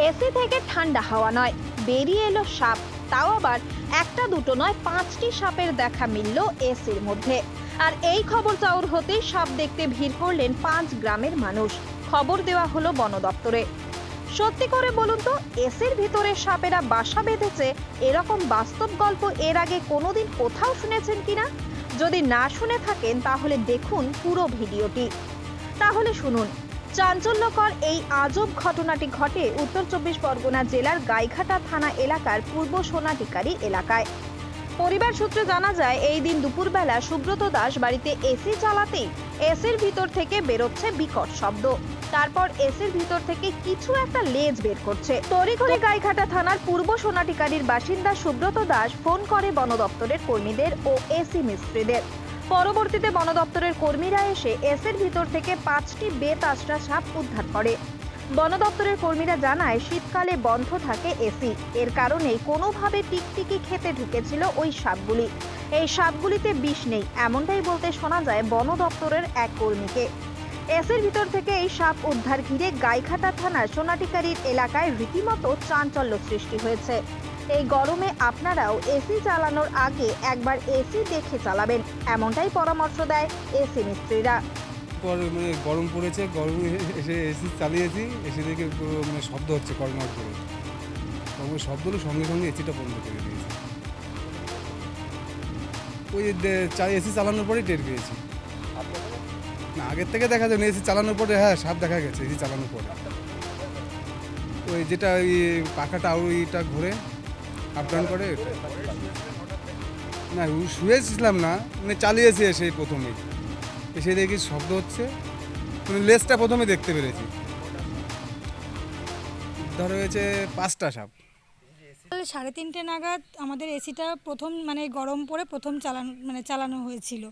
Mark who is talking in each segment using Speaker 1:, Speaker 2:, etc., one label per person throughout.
Speaker 1: AC থেকে ঠান্ডা হাওয়া নয়। বেরিয়ে এলো সাপ। তাও আবার একটা দুটো নয়, পাঁচটি সাপের দেখা মিলল এসির মধ্যে। আর এই খবর চাউর হতেই সাপ দেখতে ভিড় করলেন পাঁচ গ্রামের মানুষ। খবর দেওয়া হলো বন দপ্তরে। সত্যি করে বলুন তো, এসির ভিতরে সাপেরা বাসা বেঁধেছে, এরকম বাস্তব গল্প এর আগে কোনোদিন কোথাও শুনেছেন কিনা? যদি না শুনে থাকেন, তাহলে দেখুন পুরো ভিডিওটি। তাহলে শুনুন চাঞ্চল্যকর এই আজব ঘটনাটি ঘটে উত্তর চব্বিশ পরগনা জেলার গাইঘাটা থানা এলাকার পূর্ব সোনাটিকারি এলাকায়। পরিবার সূত্রে জানা যায়, এই দিন দুপুরবেলা সুব্রত দাস বাড়িতে এসি চালাতেই এসির ভিতর থেকে বেরোচ্ছে বিকট শব্দ। তারপর এসির ভিতর থেকে কিছু একটা লেজ বের করছে। তড়িঘড়ি গাইঘাটা থানার পূর্ব সোনাটিকারির বাসিন্দা সুব্রত দাস ফোন করে বন দপ্তরের কর্মীদের ও এসি মিস্ত্রিদের। পরবর্তীতে বন দপ্তরের কর্মীরা এসে এসের ভিতর থেকে পাঁচটি বেতাসরা সাপ উদ্ধার করে। বন দপ্তরের কর্মীরা জানায়, শীতকালে বন্ধ থাকে এসি। এর কারণে কোনোভাবে টিকটিকি খেতে ঢুকেছিল ওই সাপগুলি। এই সাপগুলিতে বিষ নেই, এমনটাই বলতে শোনা যায় বন দপ্তরের এক কর্মীকে। এসের ভিতর থেকে এই সাপ উদ্ধার ঘিরে গাইঘাটা থানার সোনাটিকারির এলাকায় রীতিমতো চাঞ্চল্য সৃষ্টি হয়েছে। এই গরমে আপনারাও এসি চালানোর আগে একবার এসি দেখে চালাবেন। এমনটাই পরামর্শ দেয় এসি মিস্ত্রিরা।
Speaker 2: মানে গরম পড়েছে, গরমে এসে এসি চালিয়েছি, এসি দেখে মানে শব্দ হচ্ছে কর্মর করে। তখন শব্দ হলো সঙ্গে সঙ্গে এসিটা বন্ধ করে দিয়েছি। ওই চা এসি চালানোর পরেই টের পেয়েছি। না, আগের থেকে দেখা যায় এসি চালানোর পরে হ্যাঁ সাপ দেখা গেছে, এসি চালানোর পরে। ওই যেটা ওই পাখাটা, ওইটা ঘুরে আপ ডাউন করে। না শুয়েছিলাম না মানে চালিয়েছি এসে প্রথমেই এসে দেখি শব্দ হচ্ছে মানে লেজটা প্রথমে দেখতে পেরেছি। ধরো হয়েছে পাঁচটা সাপ।
Speaker 3: সাড়ে তিনটে নাগাদ আমাদের এসিটা প্রথম মানে গরম পড়ে প্রথম চালানো মানে চালানো হয়েছিল।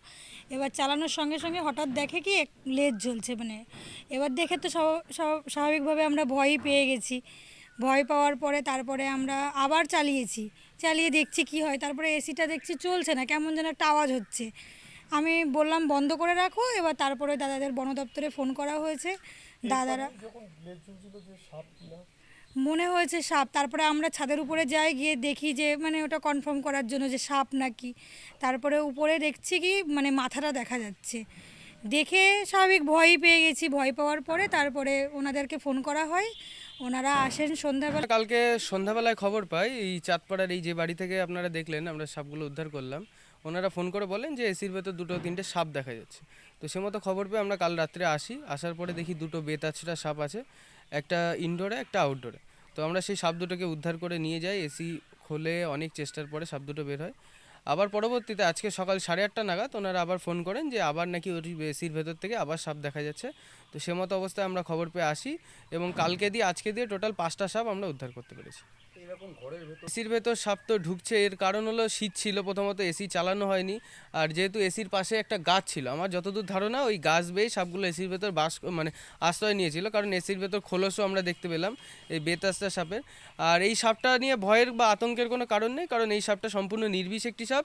Speaker 3: এবার চালানোর সঙ্গে সঙ্গে হঠাৎ দেখে কি লেজ জ্বলছে মানে এবার দেখে তো স্বাভা- স্বাভা- স্বাভাবিকভাবে আমরা ভয়ই পেয়ে গেছি। ভয় পাওয়ার পরে তারপরে আমরা আবার চালিয়েছি। চালিয়ে দেখছি কি হয় তারপরে এসিটা দেখছি চলছে না কেমন যেন একটা আওয়াজ হচ্ছে। আমি বললাম বন্ধ করে রাখো। এবার তারপরে দাদাদের বন দপ্তরে ফোন করা হয়েছে। দাদারা মনে হয়েছে সাপ। তারপরে আমরা ছাদের উপরে যাই গিয়ে দেখি যে মানে ওটা কনফার্ম করার জন্য যে সাপ নাকি। তারপরে উপরে দেখছি কি মানে মাথাটা দেখা যাচ্ছে। দেখে স্বাভাবিক ভয়ই পেয়ে গেছি। ভয় পাওয়ার পরে তারপরে ওনাদেরকে ফোন করা হয়। ওনারা আসেন সন্ধ্যাবেলা।
Speaker 4: কালকে সন্ধ্যাবেলায় খবর পাই, এই চাঁদপাড়ার এই যে বাড়ি থেকে আপনারা দেখলেন, আমরা সাপগুলো উদ্ধার করলাম। ওনারা ফোন করে বলেন যে, এসির ভেতর দুটো তিনটে সাপ দেখা যাচ্ছে। তো সে মতো খবর পেয়ে আমরা কাল রাত্রে আসি। আসার পরে দেখি দুটো বেতাছড়া সাপ আছে, একটা ইনডোরে একটা আউটডোরে তো আমরা সেই সাপ দুটোকে উদ্ধার করে নিয়ে যাই। এসি খোলে অনেক চেষ্টার পরে সাপ দুটো বের হয়। আবার পরবর্তীতে আজকে সকাল সাড়ে আটটা নাগাদ ওনারা আবার ফোন করেন যে আবার নাকি ওই সির ভেতর থেকে আবার সাপ দেখা যাচ্ছে। তো সে মতো অবস্থায় আমরা খবর পেয়ে আসি এবং কালকে দিয়ে আজকে দিয়ে টোটাল পাঁচটা সাপ আমরা উদ্ধার করতে পেরেছি। এসির ভেতর সাপ তো ঢুকছে এর কারণ হলো শীত ছিল প্রথমত এসি চালানো হয়নি। আর যেহেতু এসির পাশে একটা গাছ ছিল আমার যতদূর ধারণা ওই গাছ বেয়ে সাপগুলো এসির ভেতর বাস মানে আশ্রয় নিয়েছিল কারণ এসির ভেতর খোলসও আমরা দেখতে পেলাম এই বেতাস্তা সাপের। আর এই সাপটা নিয়ে ভয়ের বা আতঙ্কের কোনো কারণ নেই কারণ এই সাপটা সম্পূর্ণ নির্বিষ একটি সাপ।